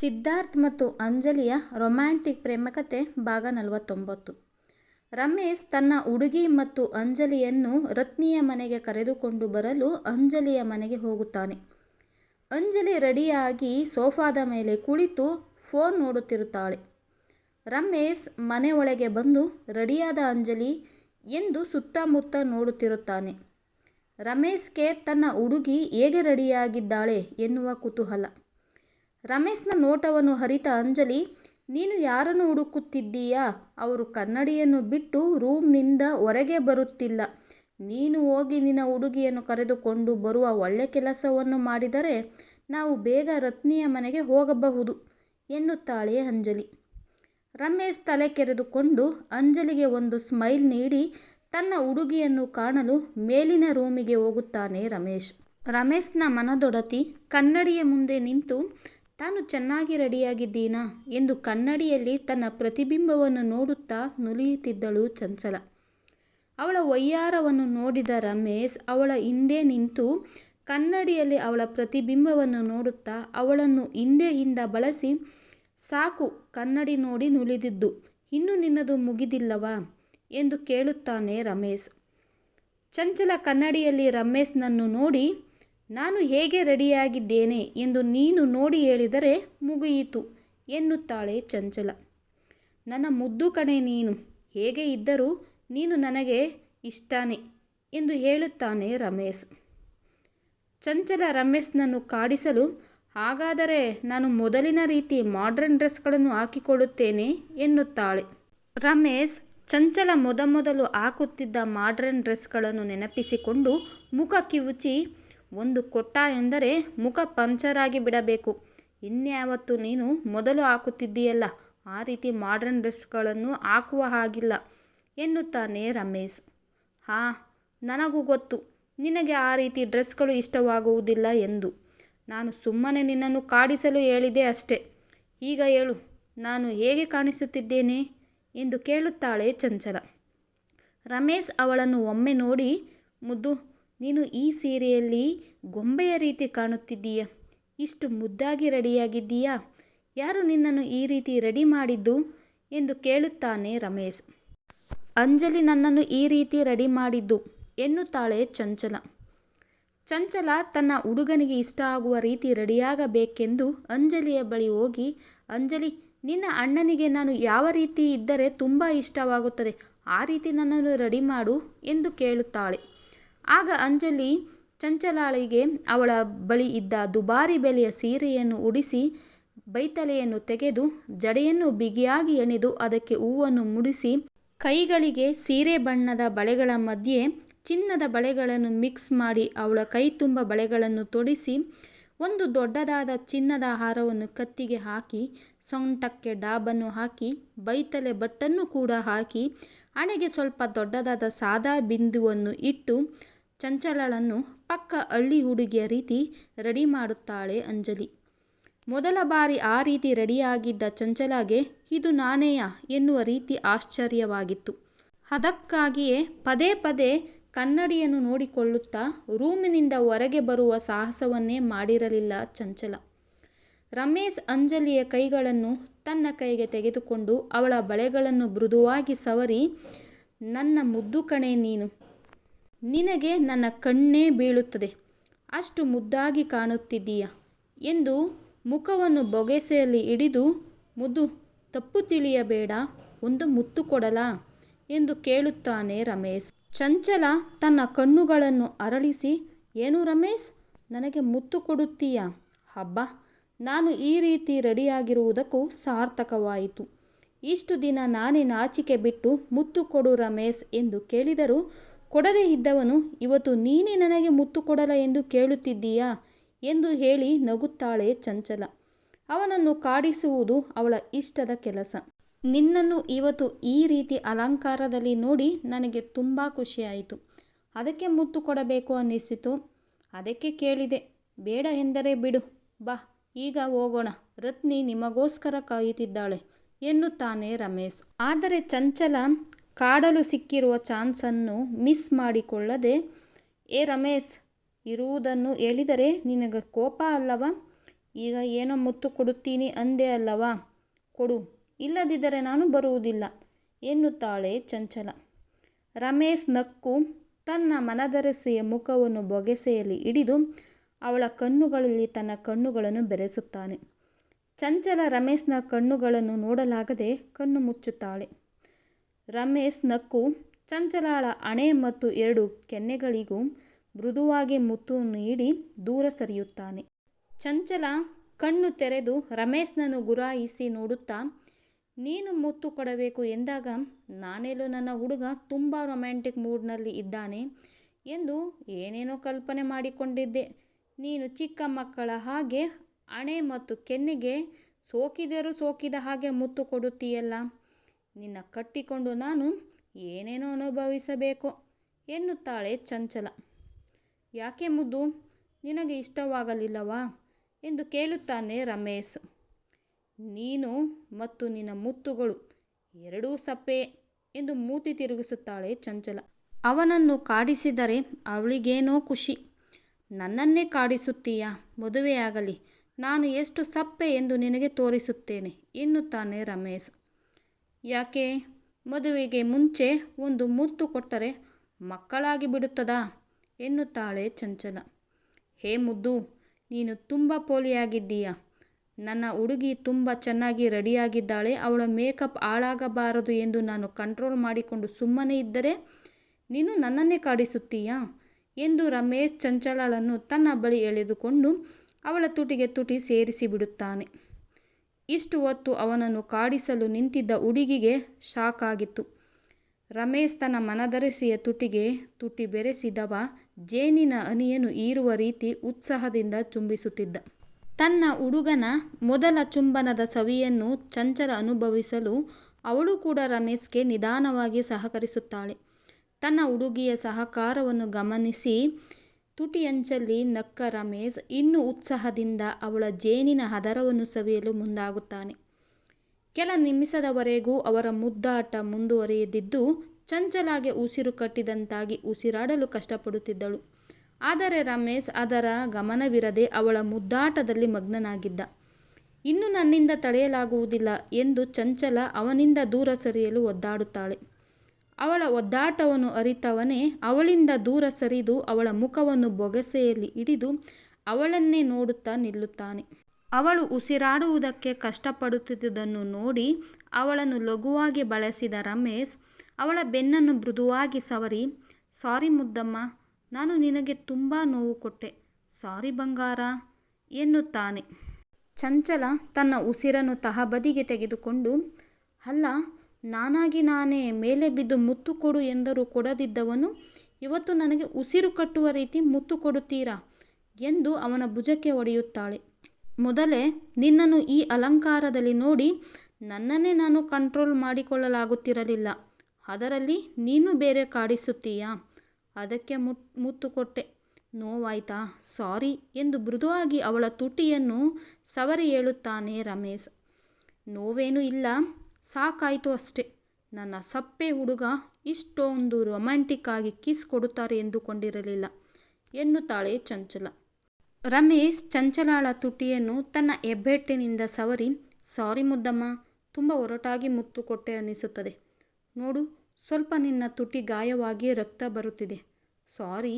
ಸಿದ್ಧಾರ್ಥ್ ಮತ್ತು ಅಂಜಲಿಯ ರೊಮ್ಯಾಂಟಿಕ್ ಪ್ರೇಮಕತೆ ಭಾಗ ನಲವತ್ತೊಂಬತ್ತು. ರಮೇಶ್ ತನ್ನ ಹುಡುಗಿ ಮತ್ತು ಅಂಜಲಿಯನ್ನು ರತ್ನಿಯ ಮನೆಗೆ ಕರೆದುಕೊಂಡು ಬರಲು ಅಂಜಲಿಯ ಮನೆಗೆ ಹೋಗುತ್ತಾನೆ. ಅಂಜಲಿ ರೆಡಿಯಾಗಿ ಸೋಫಾದ ಮೇಲೆ ಕುಳಿತು ಫೋನ್ ನೋಡುತ್ತಿರುತ್ತಾಳೆ. ರಮೇಶ್ ಮನೆ ಒಳಗೆ ಬಂದು ರೆಡಿಯಾದ ಅಂಜಲಿ ಎಂದು ಸುತ್ತಮುತ್ತ ನೋಡುತ್ತಿರುತ್ತಾನೆ. ರಮೇಶ್ಗೆ ತನ್ನ ಹುಡುಗಿ ಹೇಗೆ ರೆಡಿಯಾಗಿದ್ದಾಳೆ ಎನ್ನುವ ಕುತೂಹಲ. ರಮೇಶ್ನ ನೋಟವನ್ನು ಹರಿತ ಅಂಜಲಿ, ನೀನು ಯಾರನ್ನು ಹುಡುಕುತ್ತಿದ್ದೀಯಾ? ಅವರು ಕನ್ನಡಿಯನ್ನು ಬಿಟ್ಟು ರೂಮ್ನಿಂದ ಹೊರಗೆ ಬರುತ್ತಿಲ್ಲ. ನೀನು ಹೋಗಿ ನಿನ್ನ ಹುಡುಗಿಯನ್ನು ಕರೆದುಕೊಂಡು ಬರುವ ಒಳ್ಳೆ ಕೆಲಸವನ್ನು ಮಾಡಿದರೆ ನಾವು ಬೇಗ ರತ್ನಿಯ ಮನೆಗೆ ಹೋಗಬಹುದು, ಎನ್ನುತ್ತಾಳೆ ಅಂಜಲಿ. ರಮೇಶ್ ತಲೆ ಕೆರೆದುಕೊಂಡು ಅಂಜಲಿಗೆ ಒಂದು ಸ್ಮೈಲ್ ನೀಡಿ ತನ್ನ ಹುಡುಗಿಯನ್ನು ಕಾಣಲು ಮೇಲಿನ ರೂಮಿಗೆ ಹೋಗುತ್ತಾನೆ ರಮೇಶ್. ರಮೇಶ್ನ ಮನದೊಡತಿ ಕನ್ನಡಿಯ ಮುಂದೆ ನಿಂತು ತಾನು ಚೆನ್ನಾಗಿ ರೆಡಿಯಾಗಿದ್ದೀನಾ? ಎಂದು ಕನ್ನಡಿಯಲ್ಲಿ ತನ್ನ ಪ್ರತಿಬಿಂಬವನ್ನು ನೋಡುತ್ತಾ ನುಲಿಯುತ್ತಿದ್ದಳು ಚಂಚಲ. ಅವಳ ವೈಯಾರವನ್ನು ನೋಡಿದ ರಮೇಶ್ ಅವಳ ಹಿಂದೆ ನಿಂತು ಕನ್ನಡಿಯಲ್ಲಿ ಅವಳ ಪ್ರತಿಬಿಂಬವನ್ನು ನೋಡುತ್ತಾ ಅವಳನ್ನು ಹಿಂದೆ ಹಿಂದ ಬಳಸಿ, ಸಾಕು, ಕನ್ನಡಿ ನೋಡಿ ನುಲಿದಿದ್ದು, ಇನ್ನು ನಿನ್ನದು ಮುಗಿದಿಲ್ಲವಾ ಎಂದು ಕೇಳುತ್ತಾನೆ ರಮೇಶ್. ಚಂಚಲ ಕನ್ನಡಿಯಲ್ಲಿ ರಮೇಶ್ನನ್ನು ನೋಡಿ ನಾನು ಹೇಗೆ ರೆಡಿಯಾಗಿದ್ದೇನೆ ಎಂದು ನೀನು ನೋಡಿ ಹೇಳಿದರೆ ಮುಗಿಯಿತು ಎನ್ನುತ್ತಾಳೆ ಚಂಚಲ. ನನ್ನ ಮುದ್ದು ಕಣೆ ನೀನು, ಹೇಗೆ ಇದ್ದರೂ ನೀನು ನನಗೆ ಇಷ್ಟಾನೆ ಎಂದು ಹೇಳುತ್ತಾನೆ ರಮೇಶ್. ಚಂಚಲ ರಮೇಶ್ನನ್ನು ಕಾಡಿಸಲು, ಹಾಗಾದರೆ ನಾನು ಮೊದಲಿನ ರೀತಿ ಮಾಡ್ರನ್ ಡ್ರೆಸ್ಗಳನ್ನು ಹಾಕಿಕೊಳ್ಳುತ್ತೇನೆ ಎನ್ನುತ್ತಾಳೆ. ರಮೇಶ್ ಚಂಚಲ ಮೊದಮೊದಲು ಹಾಕುತ್ತಿದ್ದ ಮಾಡ್ರನ್ ಡ್ರೆಸ್ಗಳನ್ನು ನೆನಪಿಸಿಕೊಂಡು ಮುಖ ಕಿವುಚಿ ಒಂದು ಕೊಟ್ಟ ಎಂದರೆ ಮುಖ ಪಂಚರಾಗಿ ಬಿಡಬೇಕು. ಇನ್ಯಾವತ್ತು ನೀನು ಮೊದಲು ಹಾಕುತ್ತಿದ್ದೀಯಲ್ಲ, ಆ ರೀತಿ ಮಾಡ್ರನ್ ಡ್ರೆಸ್ಗಳನ್ನು ಹಾಕುವ ಹಾಗಿಲ್ಲ ಎನ್ನುತ್ತಾನೆ ರಮೇಶ್. ಹಾಂ, ನನಗೂ ಗೊತ್ತು, ನಿನಗೆ ಆ ರೀತಿ ಡ್ರೆಸ್ಗಳು ಇಷ್ಟವಾಗುವುದಿಲ್ಲ ಎಂದು. ನಾನು ಸುಮ್ಮನೆ ನಿನ್ನನ್ನು ಕಾಡಿಸಲು ಹೇಳಿದೆ ಅಷ್ಟೆ. ಈಗ ಹೇಳು, ನಾನು ಹೇಗೆ ಕಾಣಿಸುತ್ತಿದ್ದೇನೆ? ಎಂದು ಕೇಳುತ್ತಾಳೆ ಚಂಚಲ. ರಮೇಶ್ ಅವಳನ್ನು ಒಮ್ಮೆ ನೋಡಿ, ಮುದ್ದು ನೀನು ಈ ಸೀರೆಯಲ್ಲಿ ಗೊಂಬೆಯ ರೀತಿ ಕಾಣುತ್ತಿದ್ದೀಯ? ಇಷ್ಟು ಮುದ್ದಾಗಿ ರೆಡಿಯಾಗಿದ್ದೀಯಾ? ಯಾರು ನಿನ್ನನ್ನು ಈ ರೀತಿ ರೆಡಿ ಮಾಡಿದ್ದು? ಎಂದು ಕೇಳುತ್ತಾನೆ ರಮೇಶ್. ಅಂಜಲಿ ನನ್ನನ್ನು ಈ ರೀತಿ ರೆಡಿ ಮಾಡಿದ್ದು, ಎನ್ನುತ್ತಾಳೆ ಚಂಚಲ. ಚಂಚಲ ತನ್ನ ಹುಡುಗನಿಗೆ ಇಷ್ಟ ಆಗುವ ರೀತಿ ರೆಡಿಯಾಗಬೇಕೆಂದು ಅಂಜಲಿಯ ಬಳಿ ಹೋಗಿ, ಅಂಜಲಿ, ನಿನ್ನ ಅಣ್ಣನಿಗೆ ನಾನು ಯಾವ ರೀತಿ ಇದ್ದರೆ ತುಂಬ ಇಷ್ಟವಾಗುತ್ತದೆ, ಆ ರೀತಿ ನನ್ನನ್ನು ರೆಡಿ ಮಾಡು ಎಂದು ಕೇಳುತ್ತಾಳೆ. ಆಗ ಅಂಜಲಿ ಚಂಚಲಾಳಿಗೆ ಅವಳ ಬಳಿ ಇದ್ದ ದುಬಾರಿ ಬೆಲೆಯ ಸೀರೆಯನ್ನು ಉಡಿಸಿ ಬೈತಲೆಯನ್ನು ತೆಗೆದು ಜಡೆಯನ್ನು ಬಿಗಿಯಾಗಿ ಎಣೆದು ಅದಕ್ಕೆ ಹೂವನ್ನು ಮುಡಿಸಿ ಕೈಗಳಿಗೆ ಸೀರೆ ಬಣ್ಣದ ಬಳೆಗಳ ಮಧ್ಯೆ ಚಿನ್ನದ ಬಳೆಗಳನ್ನು ಮಿಕ್ಸ್ ಮಾಡಿ ಅವಳ ಕೈ ತುಂಬ ಬಳೆಗಳನ್ನು ತೊಡಿಸಿ ಒಂದು ದೊಡ್ಡದಾದ ಚಿನ್ನದ ಹಾರವನ್ನು ಕತ್ತಿಗೆ ಹಾಕಿ, ಸೊಂಟಕ್ಕೆ ಡಾಬನ್ನು ಹಾಕಿ, ಬೈತಲೆ ಬಟ್ಟನ್ನು ಕೂಡ ಹಾಕಿ ಹಣೆಗೆ ಸ್ವಲ್ಪ ದೊಡ್ಡದಾದ ಸಾದಾ ಬಿಂದುವನ್ನು ಇಟ್ಟು ಚಂಚಲಳನ್ನು ಪಕ್ಕ ಹಳ್ಳಿ ಹುಡುಗಿಯ ರೀತಿ ರೆಡಿ ಮಾಡುತ್ತಾಳೆ ಅಂಜಲಿ. ಮೊದಲ ಬಾರಿ ಆ ರೀತಿ ರೆಡಿಯಾಗಿದ್ದ ಚಂಚಲಾಗೆ ಇದು ನಾನೇಯಾ ಎನ್ನುವ ರೀತಿ ಆಶ್ಚರ್ಯವಾಗಿತ್ತು. ಅದಕ್ಕಾಗಿಯೇ ಪದೇ ಪದೇ ಕನ್ನಡಿಯನ್ನು ನೋಡಿಕೊಳ್ಳುತ್ತಾ ರೂಮಿನಿಂದ ಹೊರಗೆ ಬರುವ ಸಾಹಸವನ್ನೇ ಮಾಡಿರಲಿಲ್ಲ ಚಂಚಲ. ರಮೇಶ್ ಅಂಜಲಿಯ ಕೈಗಳನ್ನು ತನ್ನ ಕೈಗೆ ತೆಗೆದುಕೊಂಡು ಅವಳ ಬಳೆಗಳನ್ನು ಮೃದುವಾಗಿ ಸವರಿ, ನನ್ನ ಮುದ್ದು ಕಣೆ ನೀನು ನಿನಗೆ ನನ್ನ ಕಣ್ಣೇ ಬೀಳುತ್ತದೆ. ಅಷ್ಟು ಮುದ್ದಾಗಿ ಕಾಣುತ್ತಿದ್ದೀಯ? ಎಂದು ಮುಖವನ್ನು ಬೊಗೆಸೆಯಲ್ಲಿ ಹಿಡಿದು, ಮುದ್ದು, ತಪ್ಪು ತಿಳಿಯಬೇಡ, ಒಂದು ಮುತ್ತು ಕೊಡಲಾ? ಎಂದು ಕೇಳುತ್ತಾನೆ ರಮೇಶ್. ಚಂಚಲ ತನ್ನ ಕಣ್ಣುಗಳನ್ನು ಅರಳಿಸಿ, ಏನು ರಮೇಶ್, ನನಗೆ ಮುತ್ತು ಕೊಡುತ್ತೀಯ? ಹಬ್ಬ, ನಾನು ಈ ರೀತಿ ರೆಡಿಯಾಗಿರುವುದಕ್ಕೂ ಸಾರ್ಥಕವಾಯಿತು. ಇಷ್ಟು ದಿನ ನಾನೇ ನಾಚಿಕೆ ಬಿಟ್ಟು ಮುತ್ತು ಕೊಡು ರಮೇಶ್ ಎಂದು ಕೇಳಿದರೂ ಕೊಡದೇ ಇದ್ದವನು, ಇವತ್ತು ನೀನೇ ನನಗೆ ಮುತ್ತು ಕೊಡಲ ಎಂದು ಕೇಳುತ್ತಿದ್ದೀಯಾ? ಎಂದು ಹೇಳಿ ನಗುತ್ತಾಳೆ ಚಂಚಲ. ಅವನನ್ನು ಕಾಡಿಸುವುದು ಅವಳ ಇಷ್ಟದ ಕೆಲಸ. ನಿನ್ನನ್ನು ಇವತ್ತು ಈ ರೀತಿ ಅಲಂಕಾರದಲ್ಲಿ ನೋಡಿ ನನಗೆ ತುಂಬ ಖುಷಿಯಾಯಿತು. ಅದಕ್ಕೆ ಮುತ್ತು ಕೊಡಬೇಕು ಅನ್ನಿಸಿತು. ಅದಕ್ಕೆ ಕೇಳಿದೆ, ಬೇಡ ಎಂದರೆ ಬಿಡು, ಬಾ, ಈಗ ಹೋಗೋಣ. ರತ್ನಿ ನಿಮಗೋಸ್ಕರ ಕಾಯುತ್ತಿದ್ದಾಳೆ, ಎನ್ನುತ್ತಾನೆ ರಮೇಶ್. ಆದರೆ ಚಂಚಲ ಕಾಡಲು ಸಿಕ್ಕಿರುವ ಚಾನ್ಸನ್ನು ಮಿಸ್ ಮಾಡಿಕೊಳ್ಳದೆ, ಏ ರಮೇಶ್, ಇರುವುದನ್ನು ಹೇಳಿದರೆ ನಿನಗೆ ಕೋಪ ಅಲ್ಲವಾ? ಈಗ ಏನೋ ಮುತ್ತು ಕೊಡುತ್ತೀನಿ ಅಂದೆ ಅಲ್ಲವಾ? ಕೊಡು. ಇಲ್ಲದಿದ್ದರೆ ನಾನು ಬರುವುದಿಲ್ಲ, ಎನ್ನುತ್ತಾಳೆ ಚಂಚಲ. ರಮೇಶ್ ನಕ್ಕು ತನ್ನ ಮನದರಸೆಯ ಮುಖವನ್ನು ಬೊಗೆಸೆಯಲ್ಲಿ ಹಿಡಿದು ಅವಳ ಕಣ್ಣುಗಳಲ್ಲಿ ತನ್ನ ಕಣ್ಣುಗಳನ್ನು ಬೆರೆಸುತ್ತಾನೆ. ಚಂಚಲ ರಮೇಶ್ನ ಕಣ್ಣುಗಳನ್ನು ನೋಡಲಾಗದೆ ಕಣ್ಣು ಮುಚ್ಚುತ್ತಾಳೆ. ರಮೇಶ್ ನಕ್ಕು, ಚಂಚಲಾಳ ಅಣೆ ಮತ್ತು ಎರಡು ಕೆನ್ನೆಗಳಿಗೂ ಮೃದುವಾಗಿ ಮುತ್ತು ನೀಡಿ ದೂರ ಸರಿಯುತ್ತಾನೆ. ಚಂಚಲ ಕಣ್ಣು ತೆರೆದು ರಮೇಶ್ನನ್ನು ಗುರಾಯಿಸಿ ನೋಡುತ್ತಾ, ನೀನು ಮುತ್ತು ಕೊಡಬೇಕು ಎಂದಾಗ ನಾನೆಲ್ಲೂ ನನ್ನ ಹುಡುಗ ತುಂಬ ರೊಮ್ಯಾಂಟಿಕ್ ಮೂಡ್ನಲ್ಲಿ ಇದ್ದಾನೆ ಎಂದು ಏನೇನೋ ಕಲ್ಪನೆ ಮಾಡಿಕೊಂಡಿದ್ದೆ. ನೀನು ಚಿಕ್ಕ ಮಕ್ಕಳ ಹಾಗೆ ಅಣೆ ಮತ್ತು ಕೆನ್ನೆಗೆ ಸೋಕಿದರೂ ಸೋಕಿದ ಹಾಗೆ ಮುತ್ತು ಕೊಡುತ್ತೀಯಲ್ಲ ನಿನ್ನ ಕಟ್ಟಿಕೊಂಡು ನಾನು ಏನೇನೋ ಅನುಭವಿಸಬೇಕು ಎನ್ನುತ್ತಾಳೆ ಚಂಚಲ. ಯಾಕೆ ಮುದ್ದು? ನಿನಗೆ ಇಷ್ಟವಾಗಲಿಲ್ಲವಾ? ಎಂದು ಕೇಳುತ್ತಾನೆ ರಮೇಶ್. ನೀನು ಮತ್ತು ನಿನ್ನ ಮುತ್ತುಗಳು ಎರಡೂ ಸಪ್ಪೆ ಎಂದು ಮೂತಿ ತಿರುಗಿಸುತ್ತಾಳೆ ಚಂಚಲ. ಅವನನ್ನು ಕಾಡಿಸಿದರೆ ಅವಳಿಗೇನೋ ಖುಷಿ. ನನ್ನನ್ನೇ ಕಾಡಿಸುತ್ತೀಯಾ? ಮದುವೆಯಾಗಲಿ. ನಾನು ಎಷ್ಟು ಸಪ್ಪೆ ಎಂದು ನಿನಗೆ ತೋರಿಸುತ್ತೇನೆ ಎನ್ನುತ್ತಾನೆ ರಮೇಶ್. ಯಾಕೆ? ಮದುವೆಗೆ ಮುಂಚೆ ಒಂದು ಮುತ್ತು ಕೊಟ್ಟರೆ ಮಕ್ಕಳಾಗಿ ಬಿಡುತ್ತದಾ? ಎನ್ನುತ್ತಾಳೆ ಚಂಚಲ. ಹೇ ಮುದ್ದು, ನೀನು ತುಂಬ ಪೋಲಿಯಾಗಿದ್ದೀಯ? ನನ್ನ ಹುಡುಗಿ ತುಂಬ ಚೆನ್ನಾಗಿ ರೆಡಿಯಾಗಿದ್ದಾಳೆ, ಅವಳ ಮೇಕಪ್ ಹಾಳಾಗಬಾರದು ಎಂದು ನಾನು ಕಂಟ್ರೋಲ್ ಮಾಡಿಕೊಂಡು ಸುಮ್ಮನೆ ಇದ್ದರೆ ನೀನು ನನ್ನನ್ನೇ ಕಾಡಿಸುತ್ತೀಯಾ? ಎಂದು ರಮೇಶ್ ಚಂಚಲಳನ್ನು ತನ್ನ ಬಳಿ ಎಳೆದುಕೊಂಡು ಅವಳ ತುಟಿಗೆ ತುಟಿ ಸೇರಿಸಿ ಬಿಡುತ್ತಾನೆ. ಇಷ್ಟು ಹೊತ್ತು ಅವನನ್ನು ಕಾಡಿಸಲು ನಿಂತಿದ್ದ ಹುಡುಗಿಗೆ ಶಾಕ್ ಆಗಿತ್ತು ರಮೇಶ್ ತನ್ನ ಮನದರಸಿಯ ತುಟಿಗೆ ತುಟಿ ಬೆರೆಸಿದವ ಜೇನಿನ ಹನಿಯನ್ನು ಈರುವ ರೀತಿ ಉತ್ಸಾಹದಿಂದ ಚುಂಬಿಸುತ್ತಿದ್ದ. ತನ್ನ ಹುಡುಗನ ಮೊದಲ ಚುಂಬನದ ಸವಿಯನ್ನು ಚಂಚಲ ಅನುಭವಿಸಲು ಅವಳು ಕೂಡ ರಮೇಶ್ಗೆ ನಿಧಾನವಾಗಿ ಸಹಕರಿಸುತ್ತಾಳೆ. ತನ್ನ ಹುಡುಗಿಯ ಸಹಕಾರವನ್ನು ಗಮನಿಸಿ ತುಟಿಯಂಚಲ್ಲಿ ನಕ್ಕ ರಮೇಶ್ ಇನ್ನೂ ಉತ್ಸಾಹದಿಂದ ಅವಳ ಜೇನಿನ ಹದರವನ್ನು ಸವಿಯಲು ಮುಂದಾಗುತ್ತಾನೆ. ಕೆಲ ನಿಮಿಷದವರೆಗೂ ಅವರ ಮುದ್ದಾಟ ಮುಂದುವರಿಯದಿದ್ದು ಚಂಚಲಾಗೆ ಉಸಿರು ಕಟ್ಟಿದಂತಾಗಿ ಉಸಿರಾಡಲು ಕಷ್ಟಪಡುತ್ತಿದ್ದಳು. ಆದರೆ ರಮೇಶ್ ಅದರ ಗಮನವಿರದೆ ಅವಳ ಮುದ್ದಾಟದಲ್ಲಿ ಮಗ್ನನಾಗಿದ್ದ. ಇನ್ನು ನನ್ನಿಂದ ತಡೆಯಲಾಗುವುದಿಲ್ಲ ಎಂದು ಚಂಚಲ ಅವನಿಂದ ದೂರ ಸರಿಯಲು ಒದ್ದಾಡುತ್ತಾಳೆ. ಅವಳ ಒದ್ದಾಟವನ್ನು ಅರಿತವನೇ ಅವಳಿಂದ ದೂರ ಸರಿದು ಅವಳ ಮುಖವನ್ನು ಬೊಗಸೆಯಲ್ಲಿ ಹಿಡಿದು ಅವಳನ್ನೇ ನೋಡುತ್ತಾ ನಿಲ್ಲುತ್ತಾನೆ. ಅವಳು ಉಸಿರಾಡುವುದಕ್ಕೆ ಕಷ್ಟಪಡುತ್ತಿದ್ದುದನ್ನು ನೋಡಿ ಅವಳನ್ನು ಲಘುವಾಗಿ ಬಳಸಿದ ರಮೇಶ್ ಅವಳ ಬೆನ್ನನ್ನು ಮೃದುವಾಗಿ ಸವರಿ, ಸಾರಿ ಮುದ್ದಮ್ಮ, ನಾನು ನಿನಗೆ ತುಂಬ ನೋವು ಕೊಟ್ಟೆ. ಸಾರಿ ಬಂಗಾರ, ಎನ್ನುತ್ತಾನೆ. ಚಂಚಲ ತನ್ನ ಉಸಿರನ್ನು ತಹಬದಿಗೆ ತೆಗೆದುಕೊಂಡು, ಅಲ್ಲ ನಾನಾಗಿ ನಾನೇ, ಮೇಲೆ ಬಿದ್ದು ಮುತ್ತು ಕೊಡು ಎಂದರೂ ಕೊಡದಿದ್ದವನು, ಇವತ್ತು ನನಗೆ ಉಸಿರು ಕಟ್ಟುವ ರೀತಿ ಮುತ್ತು ಕೊಡುತ್ತೀರಾ? ಎಂದು ಅವನ ಭುಜಕ್ಕೆ ಒಡೆಯುತ್ತಾಳೆ. ಮೊದಲೇ ನಿನ್ನನ್ನು ಈ ಅಲಂಕಾರದಲ್ಲಿ ನೋಡಿ ನನ್ನನ್ನೇ ನಾನು ಕಂಟ್ರೋಲ್ ಮಾಡಿಕೊಳ್ಳಲಾಗುತ್ತಿರಲಿಲ್ಲ. ಅದರಲ್ಲಿ ನೀನು ಬೇರೆ ಕಾಡಿಸುತ್ತೀಯಾ? ಅದಕ್ಕೆ ಮುಟ್, ಮುತ್ತು ಕೊಟ್ಟೆ. ನೋವಾಯ್ತಾ? ಸಾರಿ ಎಂದು ಮೃದುವಾಗಿ ಅವಳ ತುಟಿಯನ್ನು ಸವರಿ ಹೇಳುತ್ತಾನೆ ರಮೇಶ್. ನೋವೇನೂ ಇಲ್ಲ. ಸಾಕಾಯಿತು ಅಷ್ಟೆ. ನನ್ನ ಸಪ್ಪೆ ಹುಡುಗ ಇಷ್ಟೊಂದು ರೊಮ್ಯಾಂಟಿಕ್ ಆಗಿ ಕಿಸ್ ಕೊಡುತ್ತಾರೆ ಎಂದುಕೊಂಡಿರಲಿಲ್ಲ. ಎನ್ನುತ್ತಾಳೆ ಚಂಚಲ. ರಮೇಶ್ ಚಂಚಲಾಳ ತುಟಿಯನ್ನು ತನ್ನ ಹೆಬ್ಬೆಟ್ಟಿನಿಂದ ಸವರಿ, ಸಾರಿ ಮುದ್ದಮ್ಮ, ತುಂಬ ಒರಟಾಗಿ ಮುತ್ತು ಕೊಟ್ಟೆ ಅನ್ನಿಸುತ್ತದೆ ನೋಡು, ಸ್ವಲ್ಪ ನಿನ್ನ ತುಟಿ ಗಾಯವಾಗಿ ರಕ್ತ ಬರುತ್ತಿದೆ. ಸಾರಿ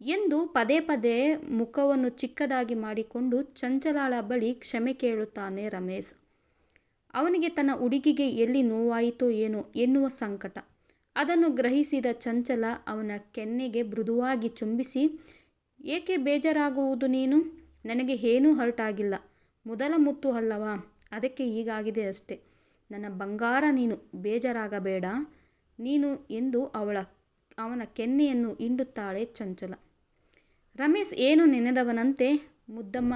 ಎಂದು ಪದೇ ಪದೇ ಮುಖವನ್ನು ಚಿಕ್ಕದಾಗಿ ಮಾಡಿಕೊಂಡು ಚಂಚಲಾಳ ಬಳಿ ಕ್ಷಮೆ ಕೇಳುತ್ತಾನೆ ರಮೇಶ್. ಅವನಿಗೆ ತನ್ನ ಹುಡುಗಿಗೆ ಎಲ್ಲಿ ನೋವಾಯಿತೋ ಏನೋ ಎನ್ನುವ ಸಂಕಟ. ಅದನ್ನು ಗ್ರಹಿಸಿದ ಚಂಚಲ ಅವನ ಕೆನ್ನೆಗೆ ಮೃದುವಾಗಿ ಚುಂಬಿಸಿ, ಏಕೆ ಬೇಜಾರಾಗುವುದು ನೀನು? ನನಗೆ ಏನೂ ಹರ್ಟ್ ಆಗಿಲ್ಲ ಮೊದಲ ಮುತ್ತು ಅಲ್ಲವಾ? ಅದಕ್ಕೆ ಹೀಗಾಗಿದೆ ಅಷ್ಟೆ. ನನ್ನ ಬಂಗಾರ ನೀನು. ಬೇಜಾರಾಗಬೇಡ. ನೀನು ಎಂದು ಅವಳ, ಅವನ ಕೆನ್ನೆಯನ್ನು ಹಿಂಡುತ್ತಾಳೆ ಚಂಚಲ. ರಮೇಶ್ ಏನು ನೆನೆದವನಂತೆ? ಮುದ್ದಮ್ಮ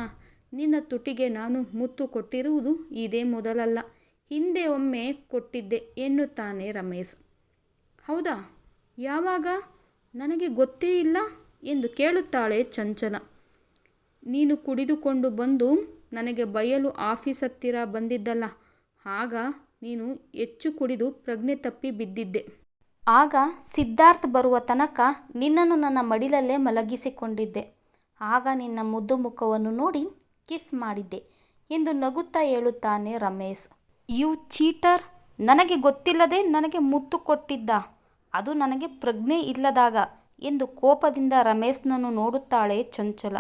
ನಿನ್ನ ತುಟಿಗೆ ನಾನು ಮುತ್ತು ಕೊಟ್ಟಿರುವುದು ಇದೇ ಮೊದಲಲ್ಲ. ಹಿಂದೆ ಒಮ್ಮೆ ಕೊಟ್ಟಿದ್ದೆ ಎನ್ನುತ್ತಾನೆ ರಮೇಶ್. ಹೌದಾ? ಯಾವಾಗ? ನನಗೆ ಗೊತ್ತೇ ಇಲ್ಲ ಎಂದು ಕೇಳುತ್ತಾಳೆ ಚಂಚಲ. ನೀನು ಕುಡಿದುಕೊಂಡು ಬಂದು ನನಗೆ ಬಯಲು ಆಫೀಸ್ ಹತ್ತಿರ ಬಂದಿದ್ದಲ್ಲ. ಆಗ ನೀನು ಹೆಚ್ಚು ಕುಡಿದು ಪ್ರಜ್ಞೆ ತಪ್ಪಿ ಬಿದ್ದಿದ್ದೆ. ಆಗ ಸಿದ್ಧಾರ್ಥ್ ಬರುವ ತನಕ ನಿನ್ನನ್ನು ನನ್ನ ಮಡಿಲಲ್ಲೇ ಮಲಗಿಸಿಕೊಂಡಿದ್ದೆ. ಆಗ ನಿನ್ನ ಮುದ್ದು ಮುಖವನ್ನು ನೋಡಿ ಕಿಸ್ ಮಾಡಿದ್ದೆ ಎಂದು ನಗುತ್ತಾ ಹೇಳುತ್ತಾನೆ ರಮೇಶ್. ಯು ಚೀಟರ್ ನನಗೆ ಗೊತ್ತಿಲ್ಲದೆ ನನಗೆ ಮುತ್ತು ಕೊಟ್ಟಿದ್ದ. ಅದು ನನಗೆ ಪ್ರಜ್ಞೆ ಇಲ್ಲದಾಗ ಎಂದು ಕೋಪದಿಂದ ರಮೇಶ್ನನ್ನು ನೋಡುತ್ತಾಳೆ ಚಂಚಲ.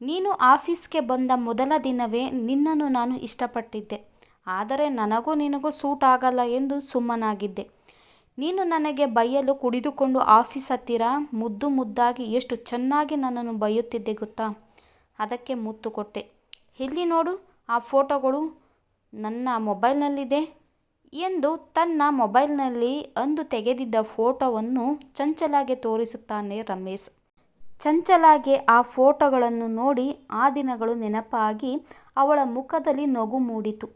ನೀನು ಆಫೀಸ್ಗೆ ಬಂದ ಮೊದಲ ದಿನವೇ ನಿನ್ನನ್ನು ನಾನು ಇಷ್ಟಪಟ್ಟಿದ್ದೆ. ಆದರೆ ನನಗೂ ನಿನಗೂ ಸೂಟ್ ಆಗಲ್ಲ ಎಂದು ಸುಮ್ಮನಾಗಿದ್ದೆ. ನೀನು ನನಗೆ ಬೈಯಲು ಕುಡಿದುಕೊಂಡು ಆಫೀಸ್ ಹತ್ತಿರ ಮುದ್ದು ಮುದ್ದಾಗಿ ಎಷ್ಟು ಚೆನ್ನಾಗಿ ನನ್ನನ್ನು ಬೈಯುತ್ತಿದ್ದೆ ಗೊತ್ತಾ? ಅದಕ್ಕೆ ಮುತ್ತು ಕೊಟ್ಟೆ. ಇಲ್ಲಿ ನೋಡು, ಆ ಫೋಟೋಗಳು ನನ್ನ ಮೊಬೈಲ್ನಲ್ಲಿದೆ ಎಂದು ತನ್ನ ಮೊಬೈಲ್ನಲ್ಲಿ ಅಂದು ತೆಗೆದಿದ್ದ ಫೋಟೋವನ್ನು ಚಂಚಲಾಗೆ ತೋರಿಸುತ್ತಾನೆ ರಮೇಶ್. ಚಂಚಲಾಗೆ ಆ ಫೋಟೋಗಳನ್ನು ನೋಡಿ ಆ ದಿನಗಳು ನೆನಪಾಗಿ ಅವಳ ಮುಖದಲ್ಲಿ ನಗು ಮೂಡಿತು.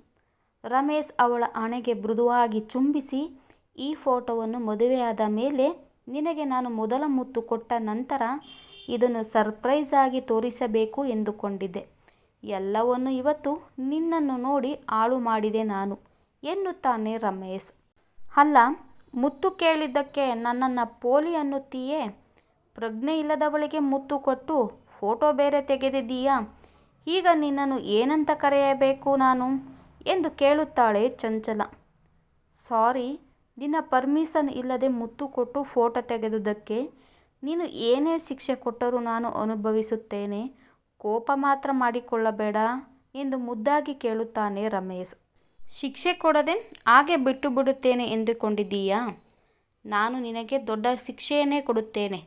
ರಮೇಶ್ ಅವಳ ಹಣೆಗೆ ಮೃದುವಾಗಿ ಚುಂಬಿಸಿ, ಈ ಫೋಟೋವನ್ನು ಮದುವೆಯಾದ ಮೇಲೆ ನಿನಗೆ ನಾನು ಮೊದಲ ಮುತ್ತು ಕೊಟ್ಟ ನಂತರ ಇದನ್ನು ಸರ್ಪ್ರೈಸ್ ಆಗಿ ತೋರಿಸಬೇಕು ಎಂದುಕೊಂಡಿದ್ದೆ. ಎಲ್ಲವನ್ನು ಇವತ್ತು ನಿನ್ನನ್ನು ನೋಡಿ ಹಾಳು ಮಾಡಿದೆ ನಾನು, ಎನ್ನುತ್ತಾನೆ ರಮೇಶ್. ಅಲ್ಲ, ಮುತ್ತು ಕೇಳಿದ್ದಕ್ಕೆ ನನ್ನನ್ನು ಪೋಲಿ ಅನ್ನುತ್ತೀಯೇ? ಪ್ರಜ್ಞೆ ಇಲ್ಲದವಳಿಗೆ ಮುತ್ತು ಕೊಟ್ಟು ಫೋಟೋ ಬೇರೆ ತೆಗೆದಿದ್ದೀಯಾ? ಈಗ ನಿನ್ನನ್ನು ಏನಂತ ಕರೆಯಬೇಕು ನಾನು? ಎಂದು ಕೇಳುತ್ತಾಳೆ ಚಂಚಲ. ಸಾರಿ, ನಿನ್ನ ಪರ್ಮಿಷನ್ ಇಲ್ಲದೆ ಮುತ್ತು ಕೊಟ್ಟು ಫೋಟೋ ತೆಗೆದುದಕ್ಕೆ ನೀನು ಏನೇ ಶಿಕ್ಷೆ ಕೊಟ್ಟರೂ ನಾನು ಅನುಭವಿಸುತ್ತೇನೆ. ಕೋಪ ಮಾತ್ರ ಮಾಡಿಕೊಳ್ಳಬೇಡ ಎಂದು ಮುದ್ದಾಗಿ ಕೇಳುತ್ತಾನೆ ರಮೇಶ್. ಶಿಕ್ಷೆ ಕೊಡದೆ ಹಾಗೆ ಬಿಟ್ಟು ಬಿಡುತ್ತೇನೆ ಎಂದುಕೊಂಡಿದ್ದೀಯಾ? ನಾನು ನಿನಗೆ ದೊಡ್ಡ ಶಿಕ್ಷೆಯನ್ನೇ ಕೊಡುತ್ತೇನೆ.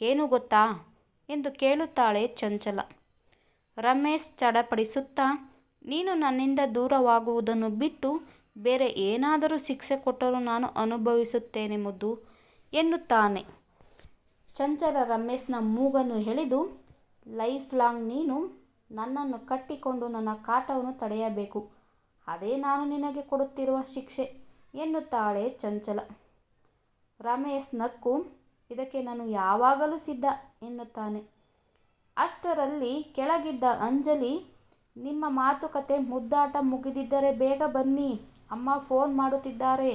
ಏನು ಗೊತ್ತಾ? ಎಂದು ಕೇಳುತ್ತಾಳೆ ಚಂಚಲ. ರಮೇಶ್ ಚಡಪಡಿಸುತ್ತಾ, ನೀನು ನನ್ನಿಂದ ದೂರವಾಗುವುದನ್ನು ಬಿಟ್ಟು ಬೇರೆ ಏನಾದರೂ ಶಿಕ್ಷೆ ಕೊಟ್ಟರೂ ನಾನು ಅನುಭವಿಸುತ್ತೇನೆ ಮುದ್ದು ಎನ್ನುತ್ತಾನೆ. ಚಂಚಲ ರಮೇಶ್ನ ಮೂಗನ್ನು ಎಳೆದು, ಲೈಫ್ ಲಾಂಗ್ ನೀನು ನನ್ನನ್ನು ಕಟ್ಟಿಕೊಂಡು ನನ್ನ ಕಾಟವನ್ನು ತಡೆಯಬೇಕು. ಅದೇ ನಾನು ನಿನಗೆ ಕೊಡುತ್ತಿರುವ ಶಿಕ್ಷೆ, ಎನ್ನುತ್ತಾಳೆ ಚಂಚಲ. ರಮೇಶ್ ನಕ್ಕು, ಇದಕ್ಕೆ ನಾನು ಯಾವಾಗಲೂ ಸಿದ್ಧ, ಎನ್ನುತ್ತಾನೆ. ಅಷ್ಟರಲ್ಲಿ ಕೆಳಗಿದ್ದ ಅಂಜಲಿ, ನಿಮ್ಮ ಮಾತುಕತೆ ಮುದ್ದಾಟ ಮುಗಿದಿದ್ದರೆ ಬೇಗ ಬನ್ನಿ, ಅಮ್ಮ ಫೋನ್ ಮಾಡುತ್ತಿದ್ದಾರೆ,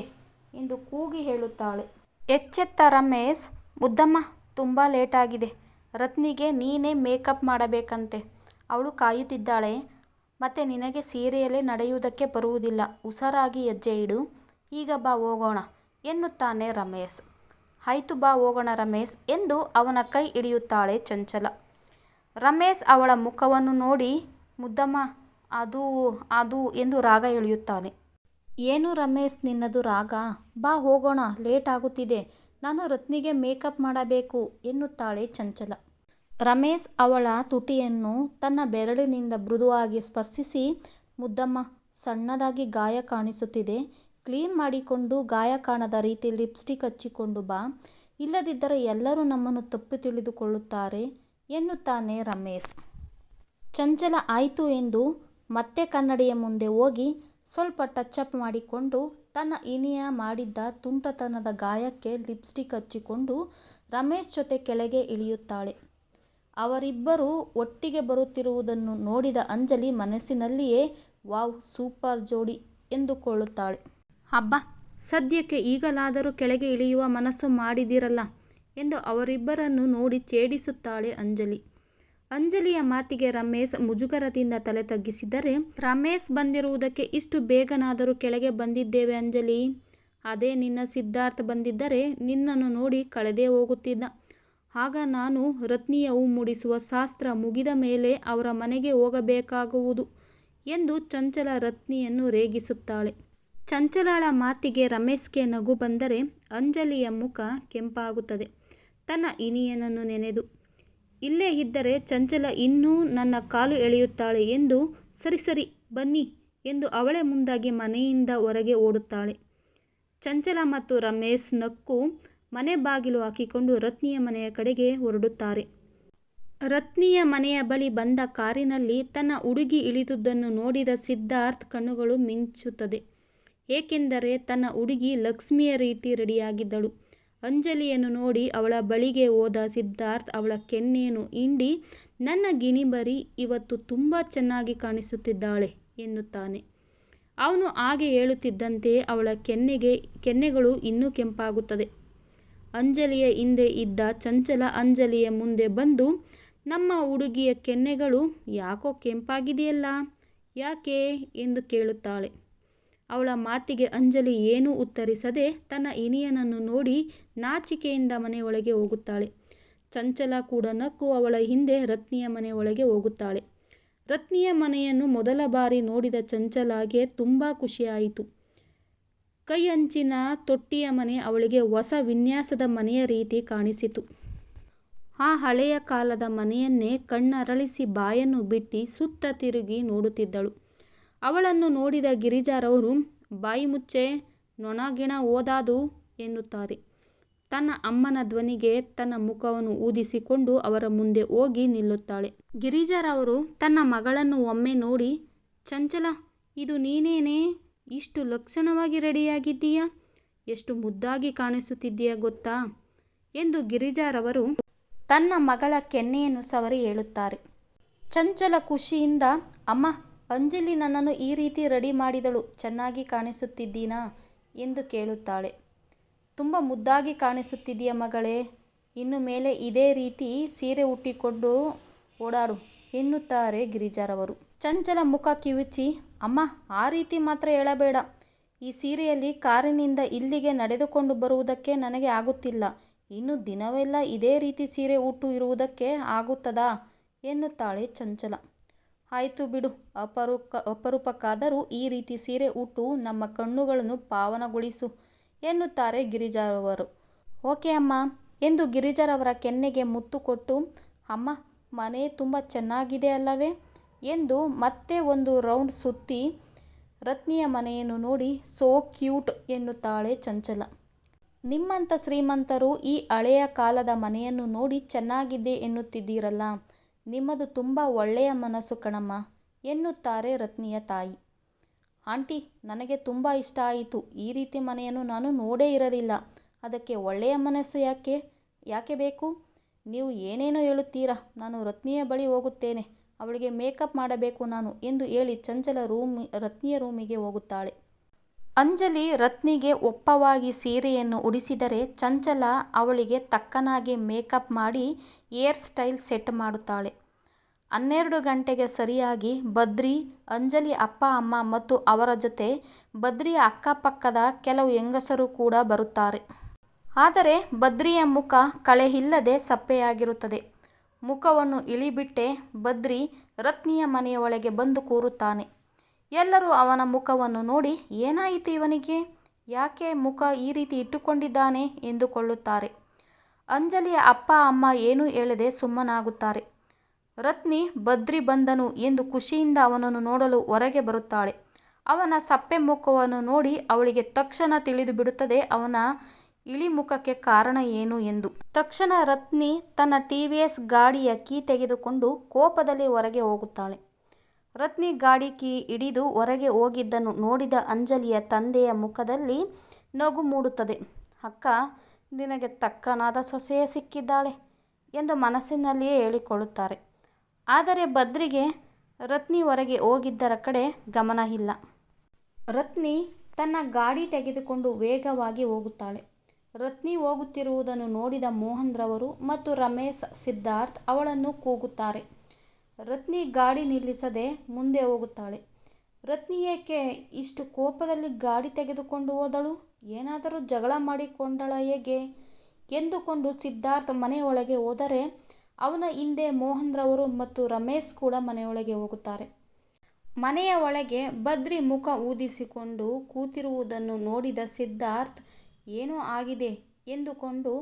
ಎಂದು ಕೂಗಿ ಹೇಳುತ್ತಾಳೆ. ಎಚ್ಚೆತ್ತ ರಮೇಶ್, ಮುದ್ದಮ್ಮ ತುಂಬ ಲೇಟಾಗಿದೆ ರತ್ನಿಗೆ ನೀನೇ ಮೇಕಪ್ ಮಾಡಬೇಕಂತೆ. ಅವಳು ಕಾಯುತ್ತಿದ್ದಾಳೆ. ಮತ್ತು ನಿನಗೆ ಸೀರೆಯಲ್ಲೇ ನಡೆಯುವುದಕ್ಕೆ ಬರುವುದಿಲ್ಲ. ಹುಷಾರಾಗಿ ಹೆಜ್ಜೆ ಇಡು. ಈಗ ಬಾ ಹೋಗೋಣ ಎನ್ನುತ್ತಾನೆ ರಮೇಶ್. ಆಯ್ತು ಬಾ ಹೋಗೋಣ ರಮೇಶ್ ಎಂದು ಅವನ ಕೈ ಹಿಡಿಯುತ್ತಾಳೆ ಚಂಚಲ. ರಮೇಶ್ ಅವಳ ಮುಖವನ್ನು ನೋಡಿ, ಮುದ್ದಮ್ಮ, ಅದು ಅದು ಎಂದು ರಾಗ ಎಳೆಯುತ್ತಾನೆ. ಏನು ರಮೇಶ್ ನಿನ್ನದು ರಾಗ? ಬಾ ಹೋಗೋಣ ಲೇಟ್ ಆಗುತ್ತಿದೆ. ನಾನು ರತ್ನಿಗೆ ಮೇಕಪ್ ಮಾಡಬೇಕು ಎನ್ನುತ್ತಾಳೆ ಚಂಚಲ. ರಮೇಶ್ ಅವಳ ತುಟಿಯನ್ನು ತನ್ನ ಬೆರಳಿನಿಂದ ಮೃದುವಾಗಿ ಸ್ಪರ್ಶಿಸಿ, ಮುದ್ದಮ್ಮ ಸಣ್ಣದಾಗಿ ಗಾಯ ಕಾಣಿಸುತ್ತಿದೆ. ಕ್ಲೀನ್ ಮಾಡಿಕೊಂಡು ಗಾಯ ಕಾಣದ ರೀತಿ ಲಿಪ್ಸ್ಟಿಕ್ ಹಚ್ಚಿಕೊಂಡು ಬಾ. ಇಲ್ಲದಿದ್ದರೆ ಎಲ್ಲರೂ ನಮ್ಮನ್ನು ತಪ್ಪು ತಿಳಿದುಕೊಳ್ಳುತ್ತಾರೆ ಎನ್ನುತ್ತಾನೆ ರಮೇಶ್. ಚಂಚಲ ಆಯಿತು ಎಂದು ಮತ್ತೆ ಕನ್ನಡಿಯ ಮುಂದೆ ಹೋಗಿ ಸ್ವಲ್ಪ ಟಚ್ ಅಪ್ ಮಾಡಿಕೊಂಡು ತನ್ನ ಇನಿಯ ಮಾಡಿದ್ದ ತುಂಟತನದ ಗಾಯಕ್ಕೆ ಲಿಪ್ಸ್ಟಿಕ್ ಹಚ್ಚಿಕೊಂಡು ರಮೇಶ್ ಜೊತೆ ಕೆಳಗೆ ಇಳಿಯುತ್ತಾಳೆ. ಅವರಿಬ್ಬರು ಒಟ್ಟಿಗೆ ಬರುತ್ತಿರುವುದನ್ನು ನೋಡಿದ ಅಂಜಲಿ ಮನಸ್ಸಿನಲ್ಲಿಯೇ, ವಾವ್, ಸೂಪರ್ ಜೋಡಿ ಎಂದುಕೊಳ್ಳುತ್ತಾಳೆ. ಹಬ್ಬ ಸದ್ಯಕ್ಕೆ ಈಗಲಾದರೂ ಕೆಳಗೆ ಇಳಿಯುವ ಮನಸ್ಸು ಮಾಡಿದಿರಲ್ಲ ಎಂದು ಅವರಿಬ್ಬರನ್ನು ನೋಡಿ ಛೇಡಿಸುತ್ತಾಳೆ ಅಂಜಲಿ. ಅಂಜಲಿಯ ಮಾತಿಗೆ ರಮೇಶ್ ಮುಜುಗರದಿಂದ ತಲೆ ತಗ್ಗಿಸಿದರೆ, ರಮೇಶ್ ಬಂದಿರುವುದಕ್ಕೆ ಇಷ್ಟು ಬೇಗನಾದರೂ ಕೆಳಗೆ ಬಂದಿದ್ದೇವೆ ಅಂಜಲಿ. ಅದೇ ನಿನ್ನ ಸಿದ್ಧಾರ್ಥ ಬಂದಿದ್ದರೆ ನಿನ್ನನ್ನು ನೋಡಿ ಕಳೆದೇ ಹೋಗುತ್ತಿದ್ದ. ಆಗ ನಾನು ರತ್ನಿಯವು ಮೂಡಿಸುವ ಶಾಸ್ತ್ರ ಮುಗಿದ ಮೇಲೆ ಅವರ ಮನೆಗೆ ಹೋಗಬೇಕಾಗುವುದು ಎಂದು ಚಂಚಲ ರತ್ನಿಯನ್ನು ರೇಗಿಸುತ್ತಾಳೆ. ಚಂಚಲಳ ಮಾತಿಗೆ ರಮೇಶ್ಗೆ ನಗು ಬಂದರೆ ಅಂಜಲಿಯ ಮುಖ ಕೆಂಪಾಗುತ್ತದೆ. ತನ್ನ ಇನಿಯನನ್ನು ನೆನೆದು ಇಲ್ಲೇ ಇದ್ದರೆ ಚಂಚಲ ಇನ್ನೂ ನನ್ನ ಕಾಲು ಎಳೆಯುತ್ತಾಳೆ ಎಂದು ಸರಿ ಸರಿ ಬನ್ನಿ ಎಂದು ಅವಳೇ ಮುಂದಾಗಿ ಮನೆಯಿಂದ ಹೊರಗೆ ಓಡುತ್ತಾಳೆ. ಚಂಚಲ ಮತ್ತು ರಮೇಶ್ ನಕ್ಕು ಮನೆ ಬಾಗಿಲು ಹಾಕಿಕೊಂಡು ರತ್ನಿಯ ಮನೆಯ ಕಡೆಗೆ ಹೊರಡುತ್ತಾರೆ. ರತ್ನಿಯ ಮನೆಯ ಬಳಿ ಬಂದ ಕಾರಿನಲ್ಲಿ ತನ್ನ ಹುಡುಗಿ ಇಳಿದುದನ್ನು ನೋಡಿದ ಸಿದ್ಧಾರ್ಥ್ ಕಣ್ಣುಗಳು ಮಿಂಚುತ್ತದೆ. ಏಕೆಂದರೆ ತನ್ನ ಹುಡುಗಿ ಲಕ್ಷ್ಮಿಯ ರೀತಿ ರೆಡಿಯಾಗಿದ್ದಳು. ಅಂಜಲಿಯನ್ನು ನೋಡಿ ಅವಳ ಬಳಿಗೆ ಹೋದ ಸಿದ್ಧಾರ್ಥ್, ಅವಳ ಕೆನ್ನೆಯನ್ನು ಹಿಂಡಿ ನನ್ನ ಗಿಣಿಬರಿ ಇವತ್ತು ತುಂಬ ಚೆನ್ನಾಗಿ ಕಾಣಿಸುತ್ತಿದ್ದಾಳೆ ಎನ್ನುತ್ತಾನೆ. ಅವನು ಹಾಗೆ ಹೇಳುತ್ತಿದ್ದಂತೆ ಅವಳ ಕೆನ್ನೆಗೆ, ಕೆನ್ನೆಗಳು ಇನ್ನೂ ಕೆಂಪಾಗುತ್ತದೆ. ಅಂಜಲಿಯ ಹಿಂದೆ ಇದ್ದ ಚಂಚಲ ಅಂಜಲಿಯ ಮುಂದೆ ಬಂದು, ನಮ್ಮ ಹುಡುಗಿಯ ಕೆನ್ನೆಗಳು ಯಾಕೋ ಕೆಂಪಾಗಿದೆಯಲ್ಲ, ಯಾಕೆ? ಎಂದು ಕೇಳುತ್ತಾಳೆ. ಅವಳ ಮಾತಿಗೆ ಅಂಜಲಿ ಏನೂ ಉತ್ತರಿಸದೆ ತನ್ನ ಇನಿಯನನ್ನು ನೋಡಿ ನಾಚಿಕೆಯಿಂದ ಮನೆಯೊಳಗೆ ಹೋಗುತ್ತಾಳೆ. ಚಂಚಲ ಕೂಡ ನಕ್ಕು ಅವಳ ಹಿಂದೆ ರತ್ನಿಯ ಮನೆಯೊಳಗೆ ಹೋಗುತ್ತಾಳೆ. ರತ್ನಿಯ ಮನೆಯನ್ನು ಮೊದಲ ಬಾರಿ ನೋಡಿದ ಚಂಚಲಾಗೆ ತುಂಬ ಖುಷಿಯಾಯಿತು. ಕೈ ಅಂಚಿನ ತೊಟ್ಟಿಯ ಮನೆ ಅವಳಿಗೆ ಹೊಸ ವಿನ್ಯಾಸದ ಮನೆಯ ರೀತಿ ಕಾಣಿಸಿತು. ಆ ಹಳೆಯ ಕಾಲದ ಮನೆಯನ್ನೇ ಕಣ್ಣರಳಿಸಿ ಬಾಯನ್ನು ಬಿಟ್ಟು ಸುತ್ತ ತಿರುಗಿ ನೋಡುತ್ತಿದ್ದಳು. ಅವಳನ್ನು ನೋಡಿದ ಗಿರಿಜಾರವರು, ಬಾಯಿ ಮುಚ್ಚೆ, ನೊಣಗಿಣ ಓದಾದು ಎನ್ನುತ್ತಾರೆ. ತನ್ನ ಅಮ್ಮನ ಧ್ವನಿಗೆ ತನ್ನ ಮುಖವನ್ನು ಊದಿಸಿಕೊಂಡು ಅವರ ಮುಂದೆ ಹೋಗಿ ನಿಲ್ಲುತ್ತಾಳೆ. ಗಿರಿಜಾರವರು ತನ್ನ ಮಗಳನ್ನು ಒಮ್ಮೆ ನೋಡಿ, ಚಂಚಲ, ಇದು ನೀನೇನೇ? ಇಷ್ಟು ಲಕ್ಷಣವಾಗಿ ರೆಡಿಯಾಗಿದ್ದೀಯಾ? ಎಷ್ಟು ಮುದ್ದಾಗಿ ಕಾಣಿಸುತ್ತಿದ್ದೀಯ ಗೊತ್ತಾ ಎಂದು ಗಿರಿಜಾರವರು ತನ್ನ ಮಗಳ ಕೆನ್ನೆಯನ್ನು ಸವರಿ ಹೇಳುತ್ತಾರೆ. ಚಂಚಲ ಖುಷಿಯಿಂದ, ಅಮ್ಮ ಅಂಜಲಿ ನನ್ನನ್ನು ಈ ರೀತಿ ರೆಡಿ ಮಾಡಿದಳು. ಚೆನ್ನಾಗಿ ಕಾಣಿಸುತ್ತಿದ್ದೀನಾ? ಎಂದು ಕೇಳುತ್ತಾಳೆ. ತುಂಬ ಮುದ್ದಾಗಿ ಕಾಣಿಸುತ್ತಿದೆಯ ಮಗಳೇ? ಇನ್ನು ಮೇಲೆ ಇದೇ ರೀತಿ ಸೀರೆ ಉಟ್ಟಿಕೊಂಡು ಓಡಾಡು, ಎನ್ನುತ್ತಾರೆ ಗಿರಿಜಾರವರು. ಚಂಚಲ ಮುಖ ಕಿವುಚಿ, ಅಮ್ಮ, ಆ ರೀತಿ ಮಾತ್ರ ಹೇಳಬೇಡ. ಈ ಸೀರೆಯಲ್ಲಿ ಕಾರಿನಿಂದ ಇಲ್ಲಿಗೆ ನಡೆದುಕೊಂಡು ಬರುವುದಕ್ಕೆ ನನಗೆ ಆಗುತ್ತಿಲ್ಲ. ಇನ್ನು ದಿನವೆಲ್ಲ ಇದೇ ರೀತಿ ಸೀರೆ ಉಟ್ಟು ಇರುವುದಕ್ಕೆ ಆಗುತ್ತದಾ? ಎನ್ನುತ್ತಾಳೆ ಚಂಚಲ. ಆಯಿತು ಬಿಡು. ಅಪರೂಪ ಅಪರೂಪಕ್ಕಾದರೂ ಈ ರೀತಿ ಸೀರೆ ಉಟ್ಟು ನಮ್ಮ ಕಣ್ಣುಗಳನ್ನು ಪಾವನಗೊಳಿಸು ಎನ್ನುತ್ತಾರೆ ಗಿರಿಜಾರವರು. ಓಕೆ ಅಮ್ಮ. ಎಂದು ಗಿರಿಜಾರವರ ಕೆನ್ನೆಗೆ ಮುತ್ತು ಕೊಟ್ಟು, ಅಮ್ಮ, ಮನೆ ತುಂಬ ಚೆನ್ನಾಗಿದೆ ಅಲ್ಲವೇ? ಎಂದು ಮತ್ತೆ ಒಂದು ರೌಂಡ್ ಸುತ್ತಿ ರತ್ನಿಯ ಮನೆಯನ್ನು ನೋಡಿ, ಸೋ ಕ್ಯೂಟ್ ಎನ್ನುತ್ತಾಳೆ ಚಂಚಲ. ನಿಮ್ಮಂಥ ಶ್ರೀಮಂತರು ಈ ಹಳೆಯ ಕಾಲದ ಮನೆಯನ್ನು ನೋಡಿ ಚೆನ್ನಾಗಿದೆ ಎನ್ನುತ್ತಿದ್ದೀರಲ್ಲ. ನಿಮ್ಮದು ತುಂಬ ಒಳ್ಳೆಯ ಮನಸ್ಸು ಕಣಮ್ಮ, ಎನ್ನುತ್ತಾರೆ ರತ್ನಿಯ ತಾಯಿ. ಆಂಟಿ, ನನಗೆ ತುಂಬ ಇಷ್ಟ ಆಯಿತು. ಈ ರೀತಿ ಮನೆಯನ್ನು ನಾನು ನೋಡೇ ಇರಲಿಲ್ಲ. ಅದಕ್ಕೆ ಒಳ್ಳೆಯ ಮನಸ್ಸು ಯಾಕೆ? ಯಾಕೆ ಬೇಕು? ನೀವು ಏನೇನೋ ಹೇಳುತ್ತೀರಾ? ನಾನು ರತ್ನಿಯ ಬಳಿ ಹೋಗುತ್ತೇನೆ. ಅವಳಿಗೆ ಮೇಕಪ್ ಮಾಡಬೇಕು ನಾನು ಎಂದು ಹೇಳಿ ಚಂಚಲ ರೂಮ್, ರತ್ನಿಯ ರೂಮಿಗೆ ಹೋಗುತ್ತಾಳೆ. ಅಂಜಲಿ ರತ್ನಿಗೆ ಒಪ್ಪವಾಗಿ ಸೀರೆಯನ್ನು ಉಡಿಸಿದರೆ ಚಂಚಲ ಅವಳಿಗೆ ತಕ್ಕನಾಗಿ ಮೇಕಪ್ ಮಾಡಿ ಏರ್ ಸ್ಟೈಲ್ ಸೆಟ್ ಮಾಡುತ್ತಾಳೆ. ಹನ್ನೆರಡು ಗಂಟೆಗೆ ಸರಿಯಾಗಿ ಬದ್ರಿ ಅಂಜಲಿ ಅಪ್ಪ, ಅಮ್ಮ ಮತ್ತು ಅವರ ಜೊತೆ ಬದ್ರಿಯ ಅಕ್ಕಪಕ್ಕದ ಕೆಲವು ಹೆಂಗಸರು ಕೂಡ ಬರುತ್ತಾರೆ. ಆದರೆ ಬದ್ರಿಯ ಮುಖ ಕಳೆಯಿಲ್ಲದೆ ಸಪ್ಪೆಯಾಗಿರುತ್ತದೆ. ಮುಖವನ್ನು ಇಳಿಬಿಟ್ಟೆ ಬದ್ರಿ ರತ್ನಿಯ ಮನೆಯ ಒಳಗೆ ಬಂದು ಕೂರುತ್ತಾನೆ. ಎಲ್ಲರೂ ಅವನ ಮುಖವನ್ನು ನೋಡಿ, ಏನಾಯಿತು ಇವನಿಗೆ? ಯಾಕೆ ಮುಖ ಈ ರೀತಿ ಇಟ್ಟುಕೊಂಡಿದ್ದಾನೆ? ಎಂದುಕೊಳ್ಳುತ್ತಾರೆ. ಅಂಜಲಿಯ ಅಪ್ಪ, ಅಮ್ಮ ಏನೂ ಹೇಳದೆ ಸುಮ್ಮನಾಗುತ್ತಾರೆ. ರತ್ನಿ ಬದ್ರಿ ಬಂದನು ಎಂದು ಖುಷಿಯಿಂದ ಅವನನ್ನು ನೋಡಲು ಹೊರಗೆ ಬರುತ್ತಾಳೆ. ಅವನ ಸಪ್ಪೆ ಮುಖವನ್ನು ನೋಡಿ ಅವಳಿಗೆ ತಕ್ಷಣ ತಿಳಿದು ಬಿಡುತ್ತದೆ ಅವನ ಇಳಿಮುಖಕ್ಕೆ ಕಾರಣ ಏನು ಎಂದು. ತಕ್ಷಣ ರತ್ನಿ ತನ್ನ ಟಿ ವಿ ಎಸ್ ಗಾಡಿಯ ಕೀ ತೆಗೆದುಕೊಂಡು ಕೋಪದಲ್ಲಿ ಹೊರಗೆ ಹೋಗುತ್ತಾಳೆ. ರತ್ನಿ ಗಾಡಿ ಕೀ ಹಿಡಿದು ಹೊರಗೆ ಹೋಗಿದ್ದನ್ನು ನೋಡಿದ ಅಂಜಲಿಯ ತಂದೆಯ ಮುಖದಲ್ಲಿ ನಗು ಮೂಡುತ್ತದೆ. ಅಕ್ಕ, ನಿನಗೆ ತಕ್ಕನಾದ ಸೊಸೆಯೇ ಸಿಕ್ಕಿದ್ದಾಳೆ ಎಂದು ಮನಸ್ಸಿನಲ್ಲಿಯೇ ಹೇಳಿಕೊಳ್ಳುತ್ತಾರೆ. ಆದರೆ ಬದ್ರಿಗೆ ರತ್ನಿ ಹೊರಗೆ ಹೋಗಿದ್ದರ ಕಡೆ ಗಮನ ಇಲ್ಲ. ರತ್ನಿ ತನ್ನ ಗಾಡಿ ತೆಗೆದುಕೊಂಡು ವೇಗವಾಗಿ ಹೋಗುತ್ತಾಳೆ. ರತ್ನಿ ಹೋಗುತ್ತಿರುವುದನ್ನು ನೋಡಿದ ಮೋಹನ್ ರವರು ಮತ್ತು ರಮೇಶ್ ಸಿದ್ಧಾರ್ಥ್ ಅವಳನ್ನು ಕೂಗುತ್ತಾರೆ. ರತ್ನಿ ಗಾಡಿ ನಿಲ್ಲಿಸದೆ ಮುಂದೆ ಹೋಗುತ್ತಾಳೆ. ರತ್ನಿ ಏಕೆ ಇಷ್ಟು ಕೋಪದಲ್ಲಿ ಗಾಡಿ ತೆಗೆದುಕೊಂಡು ಹೋದಳು? ಏನಾದರೂ ಜಗಳ ಮಾಡಿಕೊಂಡಳ ಹೇಗೆ? ಎಂದುಕೊಂಡು ಸಿದ್ಧಾರ್ಥ್ ಮನೆಯೊಳಗೆ ಹೋದರೆ ಅವನ ಹಿಂದೆ ಮೋಹನ್ ರವರು ಮತ್ತು ರಮೇಶ್ ಕೂಡ ಮನೆಯೊಳಗೆ ಹೋಗುತ್ತಾರೆ. ಮನೆಯ ಒಳಗೆ ಬದ್ರಿ ಮುಖ ಊದಿಸಿಕೊಂಡು ಕೂತಿರುವುದನ್ನು ನೋಡಿದ ಸಿದ್ಧಾರ್ಥ್, ಏನೋ ಆಗಿದೆ? ಎಂದುಕೊಂಡು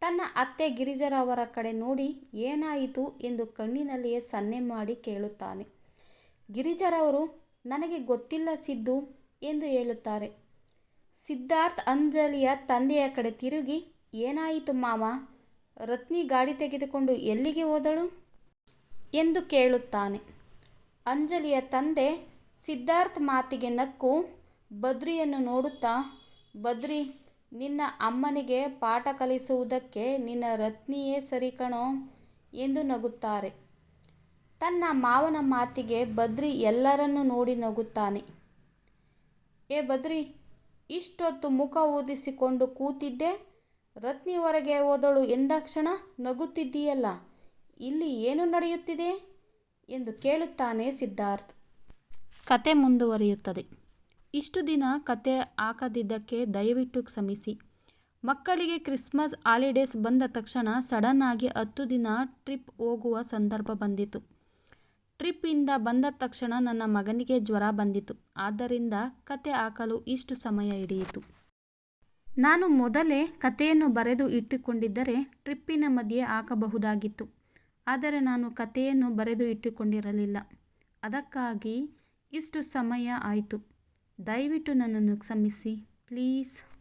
ತನ್ನ ಅತ್ತೆ ಗಿರಿಜರವರ ಕಡೆ ನೋಡಿ, ಏನಾಯಿತು? ಎಂದು ಕಣ್ಣಿನಲ್ಲಿಯೇ ಸನ್ನೆ ಮಾಡಿ ಕೇಳುತ್ತಾನೆ. ಗಿರಿಜರವರು, ನನಗೆ ಗೊತ್ತಿಲ್ಲ ಸಿದ್ದು ಎಂದು ಹೇಳುತ್ತಾರೆ. ಸಿದ್ಧಾರ್ಥ್ ಅಂಜಲಿಯ ತಂದೆಯ ಕಡೆ ತಿರುಗಿ, ಏನಾಯಿತು ಮಾವ? ರತ್ನಿ ಗಾಡಿ ತೆಗೆದುಕೊಂಡು ಎಲ್ಲಿಗೆ ಹೋದಳು? ಎಂದು ಕೇಳುತ್ತಾನೆ. ಅಂಜಲಿಯ ತಂದೆ ಸಿದ್ಧಾರ್ಥ್ ಮಾತಿಗೆ ನಕ್ಕು, ಬದ್ರಿಯನ್ನು ನೋಡುತ್ತಾ, ಬದ್ರಿ, ನಿನ್ನ ಅಮ್ಮನಿಗೆ ಪಾಠ ಕಲಿಸುವುದಕ್ಕೆ ನಿನ್ನ ರತ್ನಿಯೇ ಸರಿ ಕಣೋ ಎಂದು ನಗುತ್ತಾರೆ. ತನ್ನ ಮಾವನ ಮಾತಿಗೆ ಬದ್ರಿ ಎಲ್ಲರನ್ನೂ ನೋಡಿ ನಗುತ್ತಾನೆ. ಏ ಬದ್ರಿ, ಇಷ್ಟೊತ್ತು ಮುಖ ಓದಿಸಿಕೊಂಡು ಕೂತಿದ್ದೆ ರತ್ನಿ ಹೊರಗೆ ಹೋದಳು ಎಂದಾಕ್ಷಣ ನಗುತ್ತಿದ್ದೀಯಲ್ಲ, ಇಲ್ಲಿ ಏನು ನಡೆಯುತ್ತಿದೆ? ಎಂದು ಕೇಳುತ್ತಾನೆ ಸಿದ್ಧಾರ್ಥ್. ಕತೆ ಮುಂದುವರಿಯುತ್ತದೆ. ಇಷ್ಟು ದಿನ ಕತೆ ಹಾಕದಿದ್ದಕ್ಕೆ ದಯವಿಟ್ಟು ಕ್ಷಮಿಸಿ. ಮಕ್ಕಳಿಗೆ ಕ್ರಿಸ್ಮಸ್ ಹಾಲಿಡೇಸ್ ಬಂದ ತಕ್ಷಣ ಸಡನ್ ಆಗಿ ಹತ್ತು ದಿನ ಟ್ರಿಪ್ ಹೋಗುವ ಸಂದರ್ಭ ಬಂದಿತು. ಟ್ರಿಪ್ಪಿಂದ ಬಂದ ತಕ್ಷಣ ನನ್ನ ಮಗನಿಗೆ ಜ್ವರ ಬಂದಿತು. ಆದ್ದರಿಂದ ಕತೆ ಹಾಕಲು ಇಷ್ಟು ಸಮಯ ಹಿಡಿಯಿತು. ನಾನು ಮೊದಲೇ ಕತೆಯನ್ನು ಬರೆದು ಇಟ್ಟುಕೊಂಡಿದ್ದರೆ ಟ್ರಿಪ್ಪಿನ ಮಧ್ಯೆ ಹಾಕಬಹುದಾಗಿತ್ತು. ಆದರೆ ನಾನು ಕತೆಯನ್ನು ಬರೆದು ಇಟ್ಟುಕೊಂಡಿರಲಿಲ್ಲ. ಅದಕ್ಕಾಗಿ ಇಷ್ಟು ಸಮಯ ಆಯಿತು. ದಯವಿಟ್ಟು ನನ್ನನ್ನು ಕ್ಷಮಿಸಿ, ಪ್ಲೀಸ್.